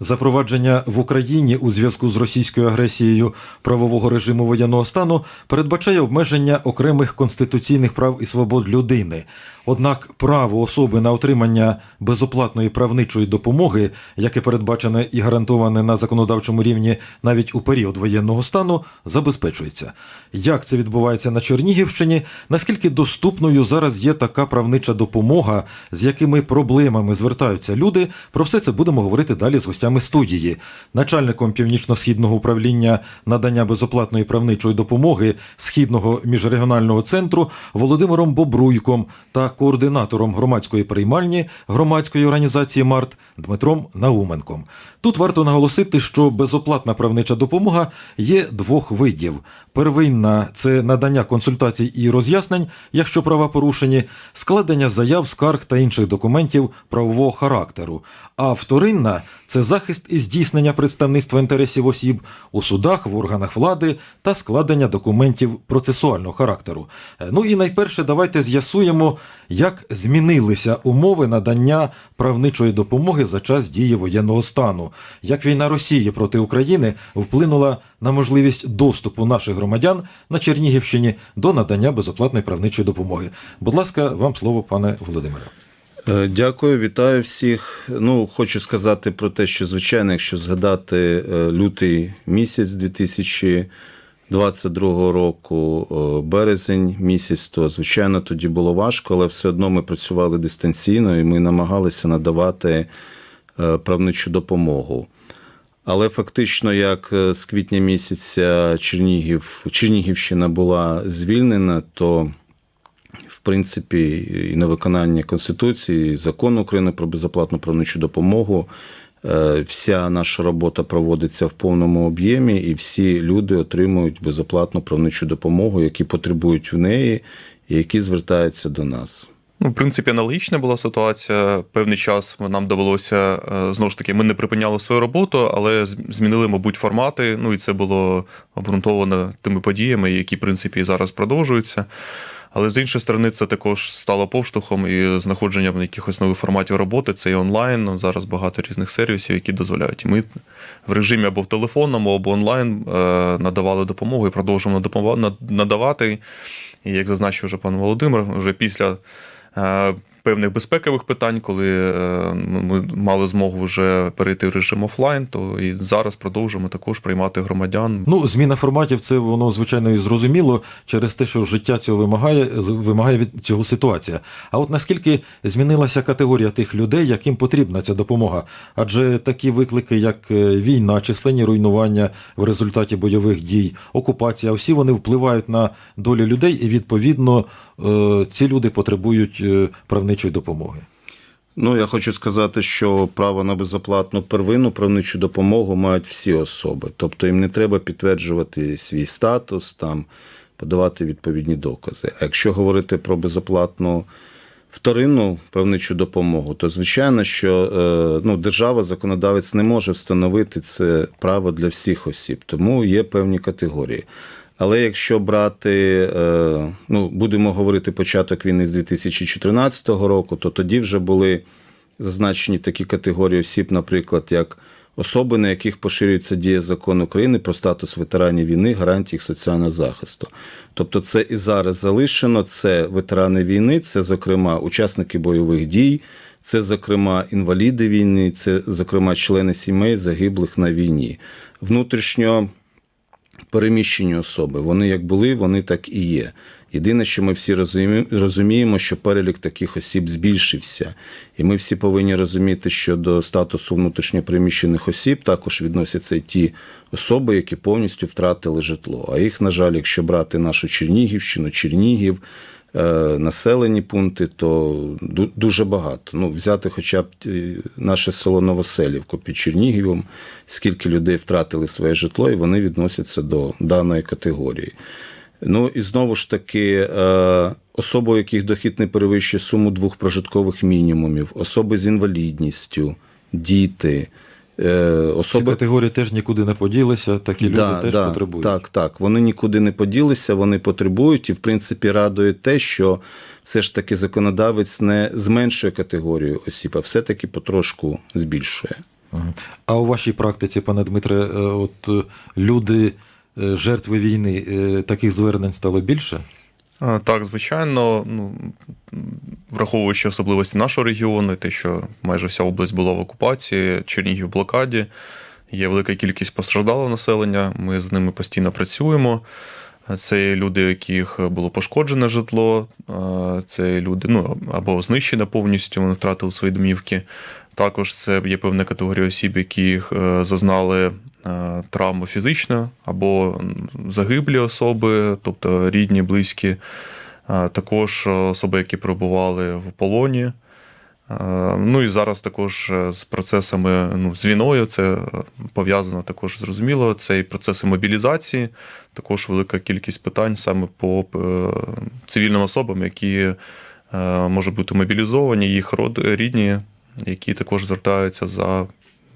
Запровадження в Україні у зв'язку з російською агресією правового режиму воєнного стану передбачає обмеження окремих конституційних прав і свобод людини. Однак право особи на отримання безоплатної правничої допомоги, яке передбачене і гарантоване на законодавчому рівні навіть у період воєнного стану, забезпечується. Як це відбувається на Чернігівщині? Наскільки доступною зараз є така правнича допомога, з якими проблемами звертаються люди? Про все це будемо говорити далі з гостями студії, начальником північно-східного управління надання безоплатної правничої допомоги східного міжрегіонального центру Володимиром Бобруйком та координатором громадської приймальні громадської організації МАРТ Дмитром Науменком. Тут варто наголосити, що безоплатна правнича допомога є двох видів. Первинна це надання консультацій і роз'яснень, якщо права порушені, складення заяв, скарг та інших документів правового характеру. А вторинна це захист і здійснення представництва інтересів осіб у судах, в органах влади та складення документів процесуального характеру. Е, Ну і найперше, давайте з'ясуємо, як змінилися умови надання правничої допомоги за час дії воєнного стану, як війна Росії проти України вплинула на можливість доступу наших громадян на Чернігівщині до надання безоплатної правничої допомоги. Будь ласка, вам слово, пане Володимире. Е, Дякую, вітаю всіх. Ну, хочу сказати про те, що звичайно, якщо згадати е, лютий місяць 2022 року, е, березень місяць, то звичайно тоді було важко, але все одно ми працювали дистанційно і ми намагалися надавати правничу допомогу. Але фактично, як з квітня місяця Чернігів, Чернігівщина була звільнена, то в принципі, і на виконання Конституції, і закону України про безоплатну правничу допомогу. е, Вся наша робота проводиться в повному об'ємі, і всі люди отримують безоплатну правничу допомогу, які потребують в неї, і які звертаються до нас. Ну, в принципі, аналогічна була ситуація. Певний час нам довелося е, знову ж таки, ми не припиняли свою роботу, але змінили, мабуть, формати. Ну і це було обґрунтовано тими подіями, які, в принципі, зараз продовжуються. Але з іншої сторони, це також стало поштовхом і знаходженням якихось нових форматів роботи. Це і онлайн. Ну, зараз багато різних сервісів, які дозволяють. Ми в режимі або в телефонному, або онлайн е, надавали допомогу і продовжуємо надавати. І як зазначив вже пан Володимир, вже після е, певних безпекових питань, коли е, ми мали змогу вже перейти в режим офлайн, то і зараз продовжуємо також приймати громадян. Ну, зміна форматів це воно звичайно і зрозуміло через те, що життя цього вимагає, вимагає від цього ситуація. А от наскільки змінилася категорія тих людей, яким потрібна ця допомога? Адже такі виклики, як е, війна, численні руйнування в результаті бойових дій, окупація, всі вони впливають на долю людей, і відповідно е, ці люди потребують е, правничої допомоги. Ну, я хочу сказати, що право на безоплатну первинну правничу допомогу мають всі особи. Тобто їм не треба підтверджувати свій статус, там, подавати відповідні докази. А якщо говорити про безоплатну вторинну правничу допомогу, то звичайно, що е, ну, держава, законодавець не може встановити це право для всіх осіб, тому є певні категорії. Але якщо брати, е, ну будемо говорити початок війни з 2014 року, то тоді вже були зазначені такі категорії осіб, наприклад, як особи, на яких поширюється дія закону України про статус ветеранів війни, гарантії їх соціального захисту. Тобто, це і зараз залишено. Це ветерани війни, це, зокрема, учасники бойових дій, це, зокрема, інваліди війни, це, зокрема, члени сімей загиблих на війні. Внутрішньо переміщені особи. Вони як були, вони так і є. Єдине, що ми всі розуміємо, що перелік таких осіб збільшився, і ми всі повинні розуміти, що до статусу внутрішньопереміщених осіб також відносяться й ті особи, які повністю втратили житло. А їх, на жаль, якщо брати нашу Чернігівщину, Чернігів. е, Населені пункти, то дуже багато. Ну, взяти хоча б е, наше село Новоселівку під Чернігівом, скільки людей втратили своє житло, і вони відносяться до даної категорії. Ну і знову ж таки, е, особи, у яких дохід не перевищує суму двох прожиткових мінімумів, особи з інвалідністю, діти, Е, Ці категорії теж нікуди не поділися, такі люди Да, теж да, потребують. Так, так. Вони нікуди не поділися, вони потребують, і в принципі радує те, що все ж таки законодавець не зменшує категорію осіб, а все-таки потрошку збільшує. А у вашій практиці, пане Дмитре, е, от люди, жертви війни, е, таких звернень стало більше? Так, звичайно, ну, враховуючи особливості нашого регіону, те, що майже вся область була в окупації, Чернігів в блокаді, є велика кількість постраждалого населення, ми з ними постійно працюємо. Це люди, яких було пошкоджене житло, це люди ну, або знищене повністю, вони втратили свої домівки. Також це є певна категорія осіб, які е, зазнали е, травму фізично або загиблі особи, тобто рідні, близькі, також особи, які перебували в полоні. Е, Ну і зараз також е, з процесами ну, з війною це е, пов'язано також зрозуміло. Це і процеси мобілізації, також велика кількість питань саме по цивільним особам, які можуть бути мобілізовані, їх род, рідні, які також звертаються за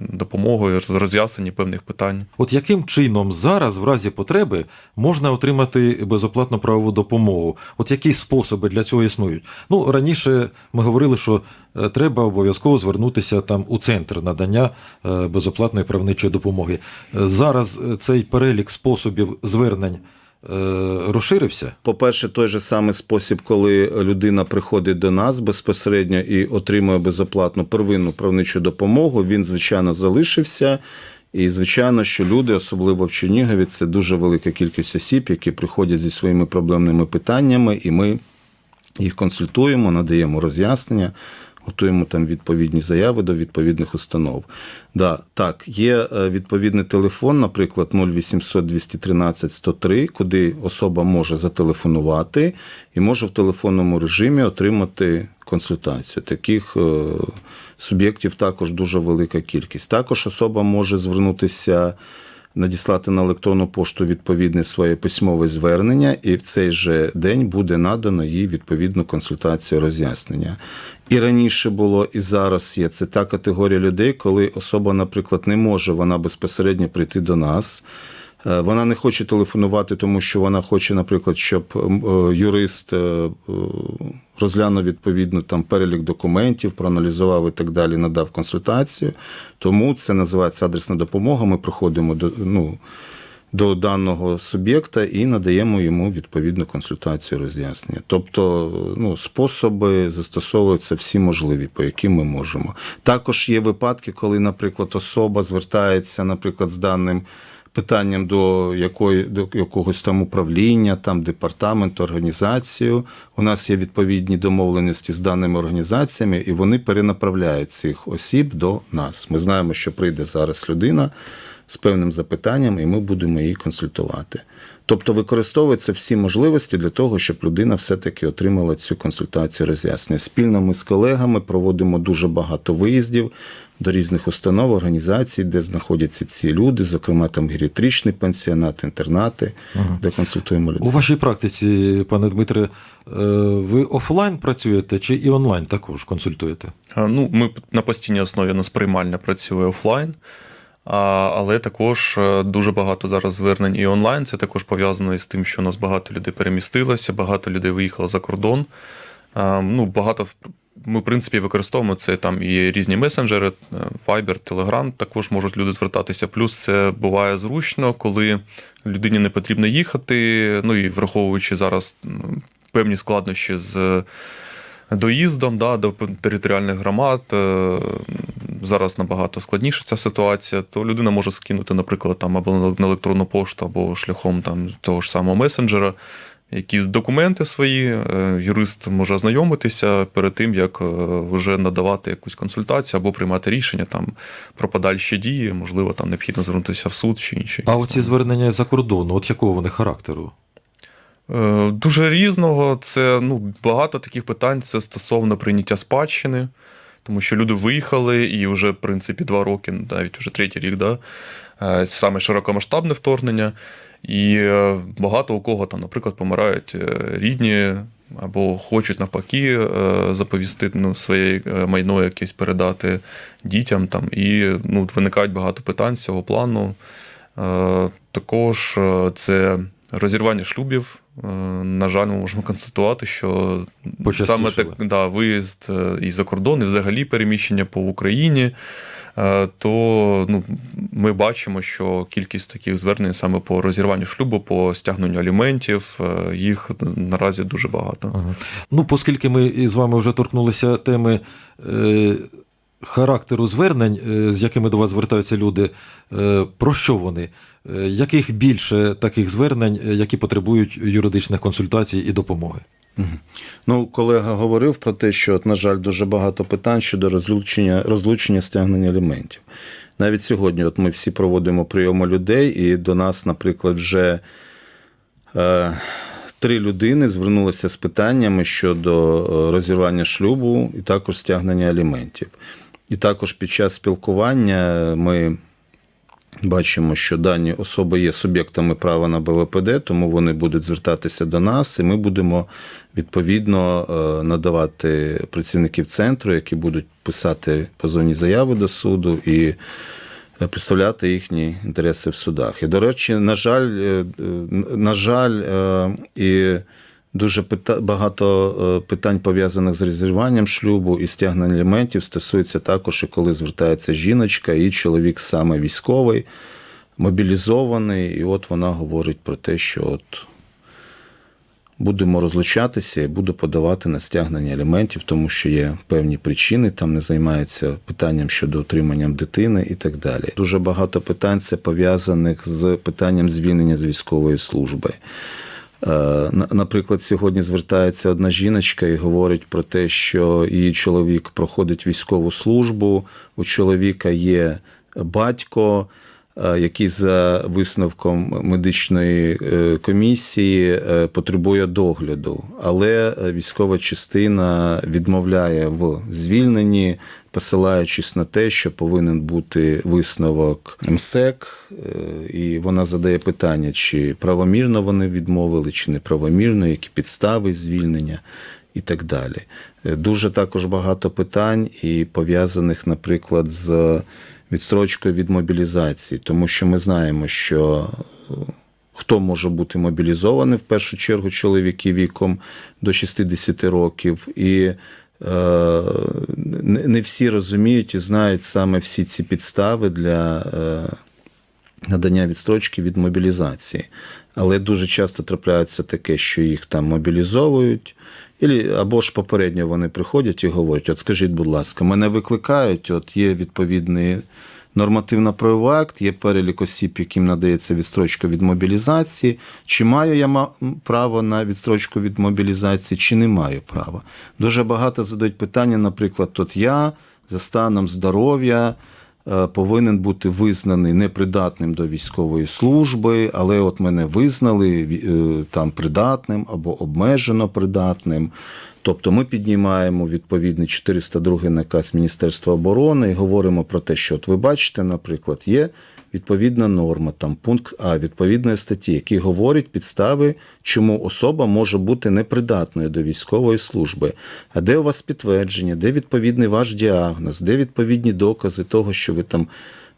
допомогою з роз'ясненні певних питань. От яким чином зараз, в разі потреби, можна отримати безоплатну правову допомогу? От які способи для цього існують? Ну раніше ми говорили, що е, треба обов'язково звернутися там у центр надання е, безоплатної правничої допомоги. Е, Зараз цей перелік способів звернень розширився. По-перше, той же самий спосіб, коли людина приходить до нас безпосередньо і отримує безоплатну первинну правничу допомогу, він, звичайно, залишився. І, звичайно, що люди, особливо в Чернігові, це дуже велика кількість осіб, які приходять зі своїми проблемними питаннями, і ми їх консультуємо, надаємо роз'яснення, готуємо там відповідні заяви до відповідних установ. Да, так, є е, відповідний телефон, наприклад, 0800 213 103, куди особа може зателефонувати і може в телефонному режимі отримати консультацію. Таких е, суб'єктів також дуже велика кількість. Також особа може звернутися надіслати на електронну пошту відповідне своє письмове звернення, і в цей же день буде надано їй відповідну консультацію роз'яснення. І раніше було, і зараз є. Це та категорія людей, коли особа, наприклад, не може вона безпосередньо прийти до нас. Е, Вона не хоче телефонувати, тому що вона хоче, наприклад, щоб е, юрист е, е, розглянув відповідно там перелік документів, проаналізував і так далі, надав консультацію. Тому це називається адресна допомога. Ми приходимо до, ну, до даного суб'єкта і надаємо йому відповідну консультацію роз'яснення. Тобто, ну, способи застосовуються всі можливі, по яким ми можемо. Також є випадки, коли, наприклад, особа звертається, наприклад, з даним питанням до якої до якогось там управління, там департаменту, організацію. У нас є відповідні домовленості з даними організаціями, і вони перенаправляють цих осіб до нас. Ми знаємо, що прийде зараз людина з певним запитанням, і ми будемо її консультувати. Тобто використовуються всі можливості для того, щоб людина все-таки отримала цю консультацію роз'яснення. Спільно ми з колегами проводимо дуже багато виїздів до різних установ, організацій, де знаходяться ці люди, зокрема там геріатричний пансіонат, інтернати, де консультуємо людей. У вашій практиці, пане Дмитре, е, ви офлайн працюєте чи і онлайн також консультуєте? А, Ну, ми на постійній основі у нас приймальня працює офлайн, а, але також е, дуже багато зараз звернень і онлайн. Це також пов'язано із тим, що у нас багато людей перемістилося, багато людей виїхало за кордон. А, Ну, багато ми, в принципі, використовуємо це там і різні месенджери, е, Viber, Telegram, також можуть люди звертатися. Плюс це буває зручно, коли людині не потрібно їхати. Ну і враховуючи зараз певні складнощі з доїздом да, до територіальних громад. е, Зараз набагато складніша ця ситуація, то людина може скинути, наприклад, там або на електронну пошту, або шляхом там того ж самого месенджера. Якісь документи свої, е, юрист може ознайомитися перед тим, як е, вже надавати якусь консультацію або приймати рішення там про подальші дії, можливо, там необхідно звернутися в суд чи інші. А оці звернення за кордону, от якого вони характеру? Е, Дуже різного. Це ну, багато таких питань це стосовно прийняття спадщини, тому що люди виїхали і вже, в принципі, два роки, навіть вже третій рік, да, саме широкомасштабне вторгнення. І е, багато у кого там, наприклад, помирають е, рідні, або хочуть навпаки е, заповісти ну, своє майно якесь передати дітям. Там, і ну, виникають багато питань з цього плану. Також це розірвання шлюбів. На жаль, ми можемо констатувати, що саме так, да, виїзд і за кордон, і взагалі переміщення по Україні, то ну, ми бачимо, що кількість таких звернень саме по розірванню шлюбу, по стягненню аліментів, е, їх наразі дуже багато. Ага. Ну, оскільки ми із вами вже торкнулися теми е, характеру звернень, е, з якими до вас звертаються люди, е, про що вони? Е, яких більше таких звернень, е, які потребують юридичних консультацій і допомоги? Ну, колега говорив про те, що, на жаль, дуже багато питань щодо розлучення, розлучення стягнення аліментів. Навіть сьогодні, от ми всі проводимо прийоми людей, і до нас, наприклад, вже е, три людини звернулися з питаннями щодо е, розірвання шлюбу і також стягнення аліментів. І також під час спілкування ми бачимо, що дані особи є суб'єктами права на БВПД, тому вони будуть звертатися до нас, і ми будемо відповідно е, надавати працівників центру, які будуть писати позовні заяви до суду і е, представляти їхні інтереси в судах. І, до речі, на жаль, е, на жаль, і Дуже багато е, питань пов'язаних з розірванням шлюбу і стягненням аліментів стосується також, і коли звертається жіночка, і чоловік саме військовий, мобілізований, і от вона говорить про те, що от будемо розлучатися і буду подавати на стягнення аліментів, тому що є певні причини, там не займається питанням щодо отримання дитини і так далі. Дуже багато питань це пов'язаних з питанням звільнення з військової служби. Е, на- Наприклад, сьогодні звертається одна жіночка і говорить про те, що її чоловік проходить військову службу, у чоловіка є батько, е, який за висновком медичної е, комісії потребує догляду, але військова частина відмовляє в звільненні, посилаючись на те, що повинен бути висновок МСЕК, е, і вона задає питання, чи правомірно вони відмовили, чи неправомірно, які підстави звільнення і так далі. Е, Дуже також багато питань і пов'язаних, наприклад, з відстрочкою від мобілізації, тому що ми знаємо, що е, хто може бути мобілізований в першу чергу чоловіки віком до 60 років, і не не всі розуміють і знають саме всі ці підстави для е, надання відстрочки від мобілізації. Але дуже часто трапляється таке, що їх там мобілізовують, або ж попередньо вони приходять і говорять: от скажіть, будь ласка, мене викликають, от є відповідний нормативно-правовий акт, є перелік осіб, яким надається відстрочка від мобілізації. Чи маю я право на відстрочку від мобілізації, чи не маю права? Дуже багато задають питання, наприклад, от я за станом здоров'я повинен бути визнаний непридатним до військової служби, але от мене визнали е, там придатним або обмежено придатним. Тобто ми піднімаємо відповідний 402 наказ Міністерства оборони і говоримо про те, що от ви бачите, наприклад, є відповідна норма, там пункт А відповідної статті, який говорить підстави, чому особа може бути непридатною до військової служби. А де у вас підтвердження, де відповідний ваш діагноз, де відповідні докази того, що ви там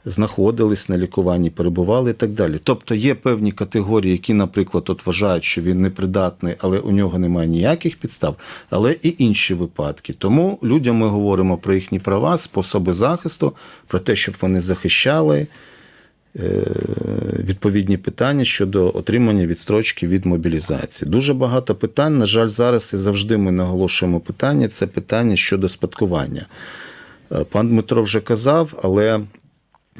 знаходились на лікуванні, перебували і так далі. Тобто є певні категорії, які, наприклад, от вважають, що він непридатний, але у нього немає ніяких підстав, але і інші випадки. Тому людям ми говоримо про їхні права, способи захисту, про те, щоб вони захищали відповідні питання щодо отримання відстрочки від мобілізації. Дуже багато питань. На жаль, зараз і завжди ми наголошуємо питання. Це питання щодо спадкування. Е, Пан Дмитро вже казав, але.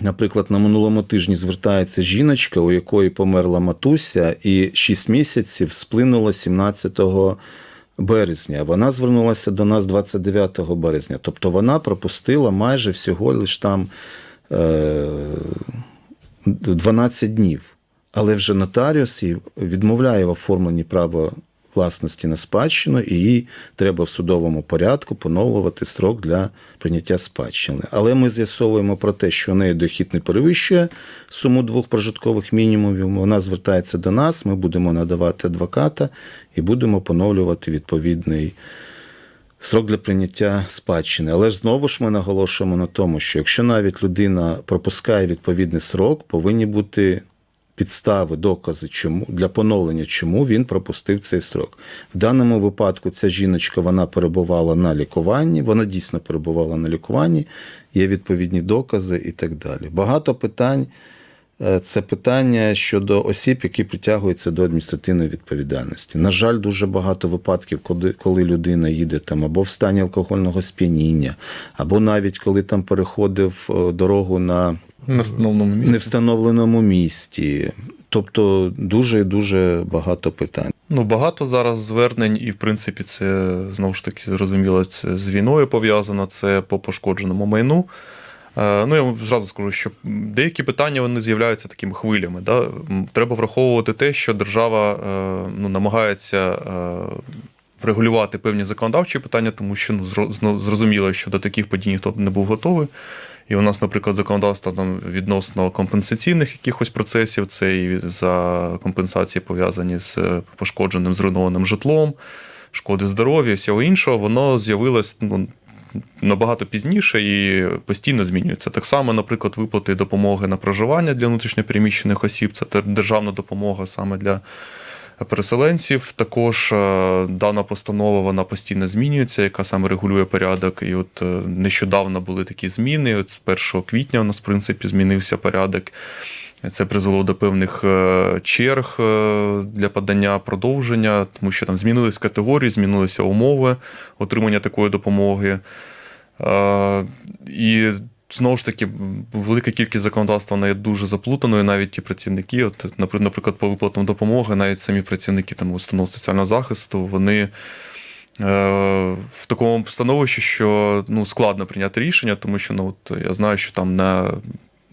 Наприклад, на минулому тижні звертається жіночка, у якої померла матуся, і 6 місяців сплинуло 17 березня. Вона звернулася до нас 29 березня. Тобто вона пропустила майже всього лиш там е, 12 днів. Але вже нотаріус відмовляє в оформленні права власності на спадщину, і їй треба в судовому порядку поновлювати строк для прийняття спадщини. Але ми з'ясовуємо про те, що у неї дохід не перевищує суму двох прожиткових мінімумів. Вона звертається до нас, ми будемо надавати адвоката і будемо поновлювати відповідний срок для прийняття спадщини. Але ж знову ж ми наголошуємо на тому, що якщо навіть людина пропускає відповідний срок, повинні бути підстави, докази, чому для поновлення, чому він пропустив цей срок. В даному випадку ця жіночка вона перебувала на лікуванні, вона дійсно перебувала на лікуванні, є відповідні докази і так далі. Багато питань. Е, Це питання щодо осіб, які притягуються до адміністративної відповідальності. На жаль, дуже багато випадків, коли, коли людина їде там або в стані алкогольного сп'яніння, або навіть коли там переходив е, дорогу на На встановленому місці. невстановленому місті. Тобто дуже і дуже багато питань. Ну, багато зараз звернень, і в принципі, це знову ж таки зрозуміло, це з війною пов'язано, це по пошкодженому майну. Е, Ну, я вам зразу скажу, що деякі питання вони з'являються такими хвилями. Да? Треба враховувати те, що держава е, ну, намагається е, врегулювати певні законодавчі питання, тому що ну, зрозуміло, що до таких подій ніхто не був готовий. І у нас, наприклад, законодавство там відносно компенсаційних якихось процесів, це і за компенсації пов'язані з пошкодженим зруйнованим житлом, шкоди здоров'я, всього іншого, воно з'явилось ну, набагато пізніше і постійно змінюється. Так само, наприклад, виплати допомоги на проживання для внутрішньопереміщених осіб, це державна допомога саме для переселенців. Також е, дана постанова вона постійно змінюється, яка саме регулює порядок. І от е, нещодавно були такі зміни. От з 1 квітня у нас, в принципі, змінився порядок. Це призвело до певних е, черг е, для подання продовження, тому що там змінились категорії, змінилися умови отримання такої допомоги. Е, І знову ж таки, велика кількість законодавства вона є дуже заплутаною. Навіть ті працівники, от, наприклад, по виплатам допомоги, навіть самі працівники там, установ соціального захисту, вони в такому становищі, що ну, складно прийняти рішення, тому що ну, от, я знаю, що там на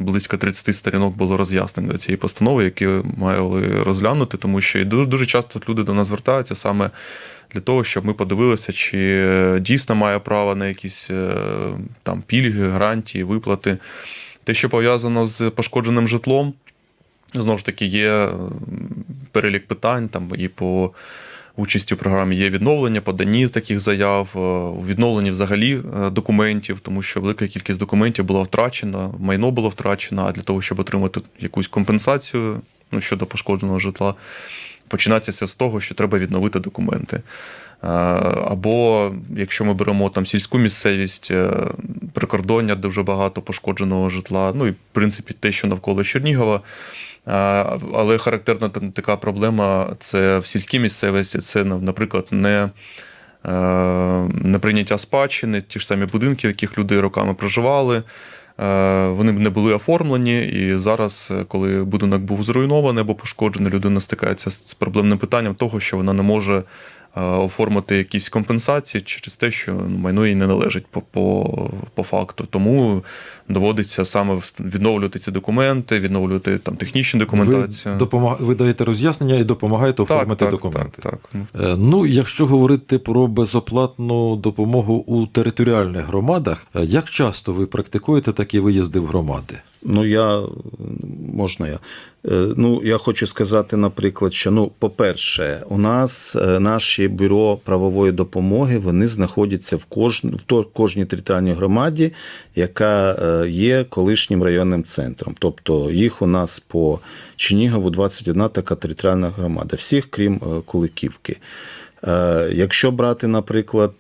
близько 30 сторінок було роз'яснень до цієї постанови, які мали розглянути, тому що і дуже, дуже часто люди до нас звертаються саме для того, щоб ми подивилися, чи дійсно має право на якісь е, там пільги, гарантії, виплати. Те, що пов'язано з пошкодженим житлом, знову ж таки, є перелік питань там і по участі у програмі є відновлення, подані таких заяв, е, у відновленні взагалі е, документів, тому що велика кількість документів була втрачена, майно було втрачено, а для того, щоб отримати якусь компенсацію ну, щодо пошкодженого житла, починається з того, що треба відновити документи. Е, Або якщо ми беремо там сільську місцевість, прикордоння, дуже багато пошкодженого житла, ну і в принципі те, що навколо Чернігова. Але характерна та- така проблема це в сільській місцевості, це, наприклад, не, неприйняття прийняття спадщини, ті ж самі будинки, в яких люди роками проживали. Вони не були оформлені, і зараз, коли будинок був зруйнований або пошкоджений, людина стикається з проблемним питанням того, що вона не може оформити якісь компенсації через те, що ну, майно їй не належить по, по, по факту. Тому доводиться саме відновлювати ці документи, відновлювати там технічну документацію. Ви, допомаг... ви даєте роз'яснення і допомагаєте оформити так, документи. Так, так. Ну, Е, Ну, якщо говорити про безоплатну допомогу у територіальних громадах, е, як часто ви практикуєте такі виїзди в громади? Ну, я можна я. Е, Ну, я хочу сказати, наприклад, що ну, по-перше, у нас е, наші бюро правової допомоги вони знаходяться в кожн, в кожній територіальній громаді, яка е, є колишнім районним центром. Тобто їх у нас по Чернігову 21 така територіальна громада, всіх крім Куликівки. Якщо брати, наприклад,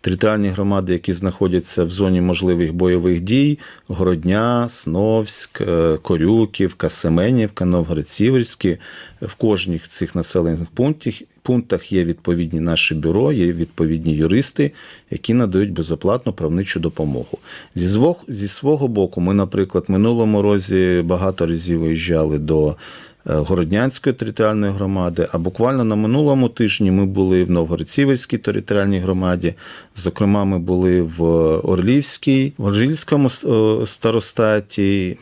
територіальні громади, які знаходяться в зоні можливих бойових дій: Городня, Сновськ, е, Корюківка, Семенівка, Новгород-Сіверський. В кожній цих населених пунктах, пунктах є відповідні наші бюро, є відповідні юристи, які надають безоплатну правничу допомогу. Зі свого, зі свого боку, ми, наприклад, минулому році багато разів виїжджали до Городнянської територіальної громади, а буквально на минулому тижні ми були в Новгород-Сіверській територіальній громаді. Зокрема, ми були в Орлівській, в Орлівському е, старостаті.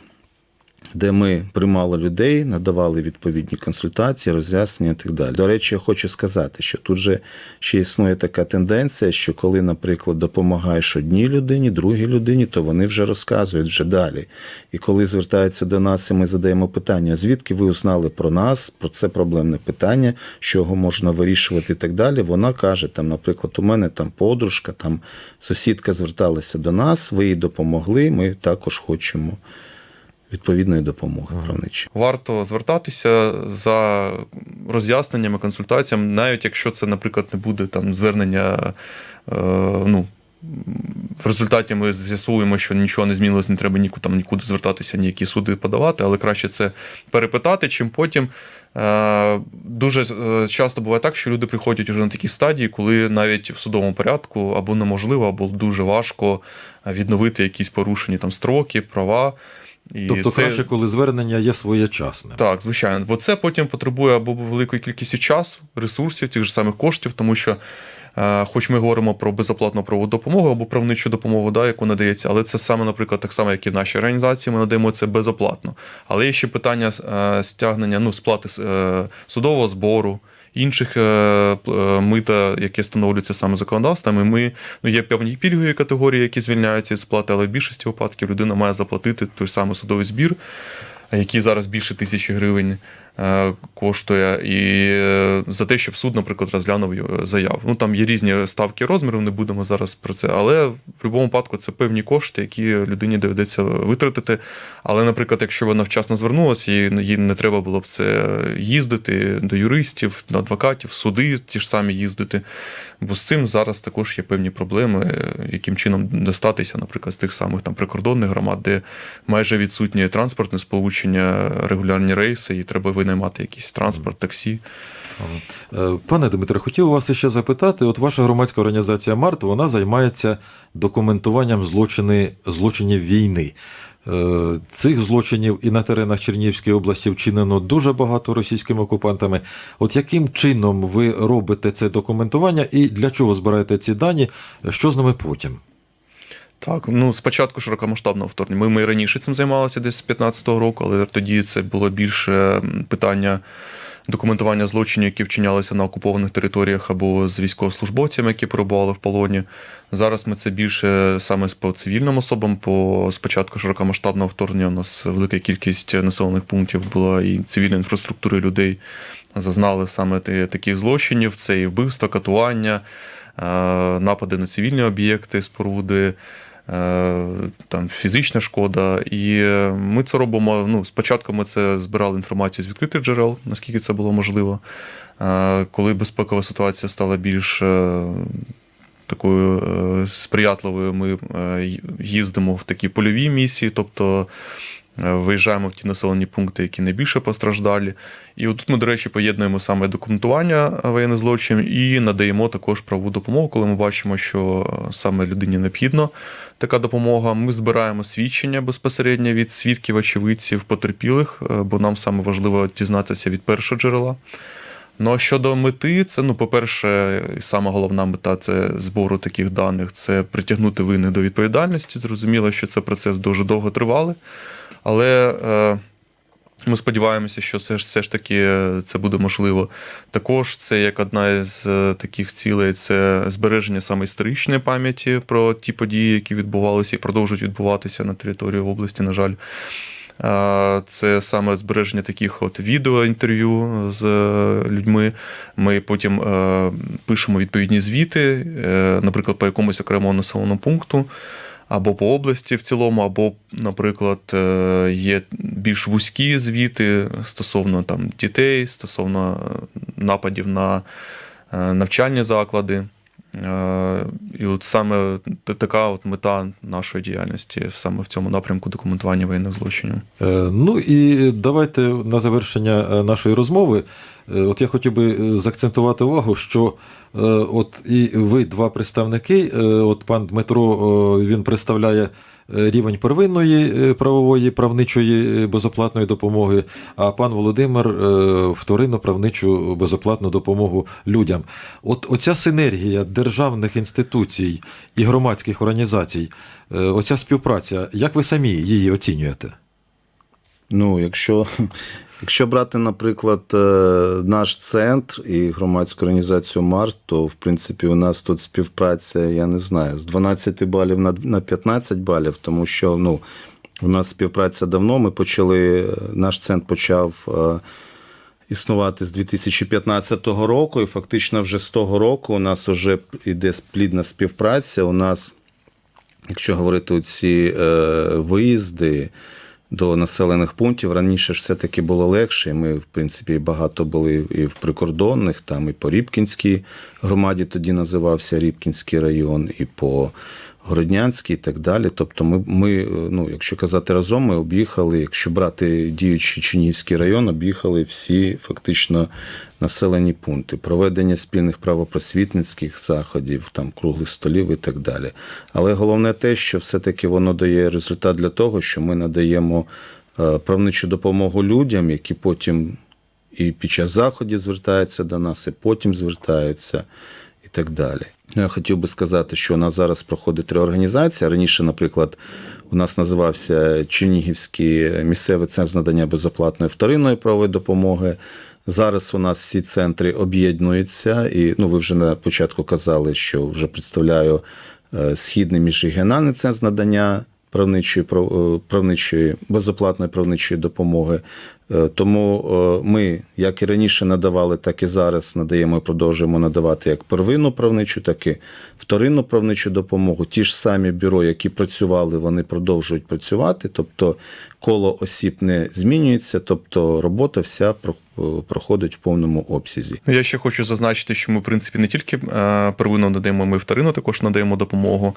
Де ми приймали людей, надавали відповідні консультації, роз'яснення і так далі. До речі, я хочу сказати, що тут же ще існує така тенденція, що коли, наприклад, допомагаєш одній людині, другій людині, то вони вже розказують вже далі. І коли звертаються до нас, і ми задаємо питання, звідки ви узнали про нас, про це проблемне питання, що його можна вирішувати і так далі. Вона каже: там, наприклад, у мене там подружка, там сусідка зверталася до нас, ви їй допомогли. Ми також хочемо відповідної допомоги правничої. Варто звертатися за роз'ясненнями, консультаціями, навіть якщо це, наприклад, не буде там звернення. Е, ну, в результаті ми з'ясуємо, що нічого не змінилось, не треба нікуди, там, нікуди звертатися, ніякі суди подавати, але краще це перепитати, чим потім. Е, Дуже е, часто буває так, що люди приходять уже на такі стадії, коли навіть в судовому порядку або неможливо, або дуже важко відновити якісь порушені там строки, права. І Тобто це- краще, коли звернення є своєчасним. так, звичайно, бо це потім потребує або великої кількості часу, ресурсів, тих же самих коштів, тому що, е, хоч ми говоримо про безоплатну правову допомогу або правничу допомогу, да, яку надається, але це саме, наприклад, так само, як і в нашій організації, ми надаємо це безоплатно. Але є ще питання е, стягнення ну, сплати е, судового збору. Інших е, е, мита, яке встановлюється саме законодавством, і ми ну є певні пільгові категорії, які звільняються від сплати, але в більшості випадків людина має заплатити той самий судовий збір, який зараз більше тисячі гривень коштує, і е, за те, щоб суд, наприклад, розглянув заяву. Ну там є різні ставки розмірів, не будемо зараз про це. Але в будь-якому випадку це певні кошти, які людині доведеться витратити. Але, наприклад, якщо вона вчасно звернулася, їй не треба було б це їздити до юристів, до адвокатів, суди ті ж самі їздити. Бо з цим зараз також є певні проблеми, е, яким чином достатися, наприклад, з тих самих там прикордонних громад, де майже відсутнє транспортне сполучення, регулярні рейси, і треба винаймати якийсь транспорт, таксі. Е, Пане Дмитре, хотів вас ще запитати: от ваша громадська організація Март вона займається документуванням злочини, злочинів війни. Е, Цих злочинів і на теренах Чернігівської області вчинено дуже багато російськими окупантами. От яким чином ви робите це документування і для чого збираєте ці дані? Що з ними потім? Так, ну спочатку широкомасштабного вторгнення. Ми, ми раніше цим займалися десь з 15-го року, але тоді це було більше питання документування злочинів, які вчинялися на окупованих територіях або з військовослужбовцями, які перебували в полоні. Зараз ми це більше саме по цивільним особам. По спочатку широкомасштабного вторгнення у нас велика кількість населених пунктів була і цивільної інфраструктури людей зазнали саме таких злочинів. Це і вбивства, катування, е, напади на цивільні об'єкти, споруди. Е, Там фізична шкода, і ми це робимо. Ну, спочатку ми це збирали інформацію з відкритих джерел, наскільки це було можливо. Е, Коли безпекова ситуація стала більш е, такою сприятливою, ми їздимо в такі польові місії, тобто виїжджаємо в ті населені пункти, які найбільше постраждалі. І отут ми, до речі, поєднуємо саме документування воєнних злочинів і надаємо також правову допомогу, коли ми бачимо, що саме людині необхідно така допомога. Ми збираємо свідчення безпосередньо від свідків, очевидців, потерпілих, е, бо нам саме важливо дізнатися від першого джерела. Ну а щодо мети, це ну, по-перше, і сама головна мета це збору таких даних, це притягнути винних до відповідальності. Зрозуміло, що це процес дуже довго тривалий, але е, ми сподіваємося, що все ж все ж таки е, це буде можливо. Також це як одна із е, таких цілей це збереження саме історичної пам'яті про ті події, які відбувалися і продовжують відбуватися на території області, на жаль. Це саме збереження таких от відеоінтерв'ю з е, людьми. Ми потім пишемо відповідні звіти, наприклад, по якомусь окремому населеному пункту, або по області в цілому, або, наприклад, е, є більш вузькі звіти стосовно там дітей, стосовно е, нападів на е, навчальні заклади. Е, І от саме така от мета нашої діяльності саме в цьому напрямку документування воєнних злочинів. Е, Ну і давайте на завершення е, нашої розмови. От я хотів би заакцентувати увагу, що от і ви два представники. От пан Дмитро він представляє рівень первинної е, правової правничої е, безоплатної допомоги, а пан Володимир вторинно правничу безоплатну допомогу людям. От оця синергія державних інституцій і громадських організацій, е, оця співпраця, як ви самі її оцінюєте? Ну, якщо, якщо брати, наприклад, е, наш центр і громадську організацію МАРТ, то в принципі у нас тут співпраця, я не знаю, з 12 балів на, на 15 балів, тому що ну, у нас співпраця давно. Ми почали, наш центр почав. е, Існувати з 2015 року, і фактично вже з того року у нас вже йде плідна співпраця. У нас Якщо говорити ці е, виїзди до населених пунктів, раніше ж все-таки було легше. Ми, в принципі, багато були і в прикордонних, там і по Рібкінській громаді тоді називався Рібкінський район, і по Городнянській, і так далі. Тобто, ми, ми, е, ну, якщо казати разом, ми об'їхали, якщо брати діючий Чинівський район, об'їхали всі фактично населені пункти, проведення спільних правопросвітницьких заходів, там круглих столів і так далі. Але головне те, що все-таки воно дає результат для того, що ми надаємо е, правничу допомогу людям, які потім і під час заходів звертаються до нас, і потім звертаються, так далі. Ну, Я хотів би сказати, що у нас зараз проходить реорганізація. Раніше, наприклад, у нас називався Чернігівський місцевий центр з надання безоплатної вторинної правової допомоги. Зараз у нас всі центри об'єднуються, і ну, ви вже на початку казали, що вже представляю е, східний міжрегіональний центр з надання правничої, прав- е, правничої безоплатної правничої допомоги. Е, Тому е, ми, як і раніше надавали, так і зараз надаємо і продовжуємо надавати як первинну правничу, так і вторинну правничу допомогу. Ті ж самі бюро, які працювали, вони продовжують працювати. Тобто коло осіб не змінюється, тобто робота вся про- проходить в повному обсязі. Ну, Я ще хочу зазначити, що ми, в принципі, не тільки первинно надаємо, ми і вторинно також надаємо допомогу.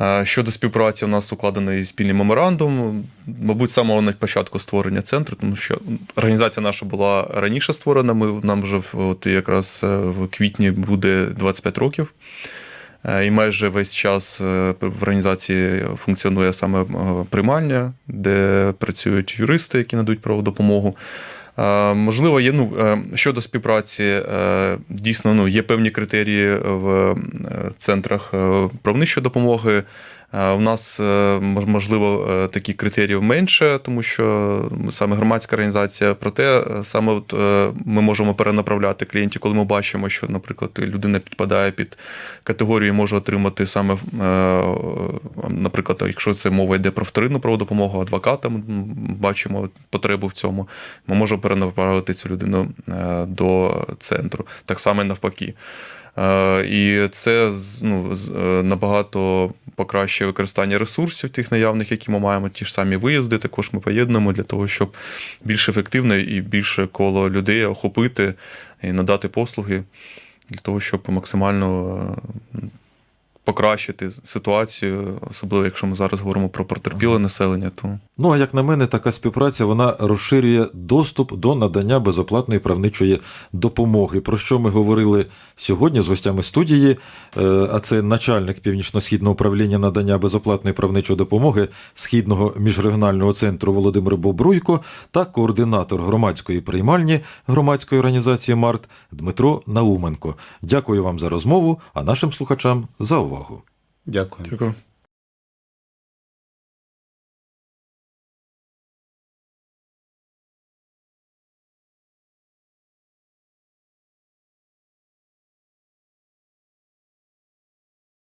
Е, Щодо співпраці, у нас укладений спільний меморандум, мабуть, самого на початку створення центру, тому що організація наша була раніше створена. Ми нам вже от якраз е, в квітні буде 25 років. Е, І майже весь час в організації функціонує саме приймальня, де працюють юристи, які надають правову допомогу. Е, Можливо, є ну е, щодо співпраці, е, дійсно ну є певні критерії в центрах правничої допомоги. Е, У нас е, можливо е, такі критерії менше, тому що саме громадська організація. Проте е, саме от е, ми можемо перенаправляти клієнтів, коли ми бачимо, що, наприклад, людина підпадає під категорію, і може отримати саме, е, наприклад, якщо це мова йде про вторинну правову допомогу, адвоката, бачимо потребу в цьому. Ми можемо перенаправити цю людину е, до центру. Так само і навпаки. Е, І це ну, е, набагато покращує використання ресурсів тих наявних, які ми маємо. Ті ж самі виїзди також ми поєднуємо для того, щоб більш ефективно і більше коло людей охопити і надати послуги для того, щоб максимально е, покращити ситуацію, особливо якщо ми зараз говоримо про потерпіле населення, то Ну а як на мене, така співпраця вона розширює доступ до надання безоплатної правничої допомоги. Про що ми говорили сьогодні з гостями студії? Е, А це начальник північно-східного управління надання безоплатної правничої допомоги східного міжрегіонального центру Володимир Бобруйко та координатор громадської приймальні громадської організації МАРТ Дмитро Науменко. Дякую вам за розмову, а нашим слухачам за увагу. Дякую. дякую.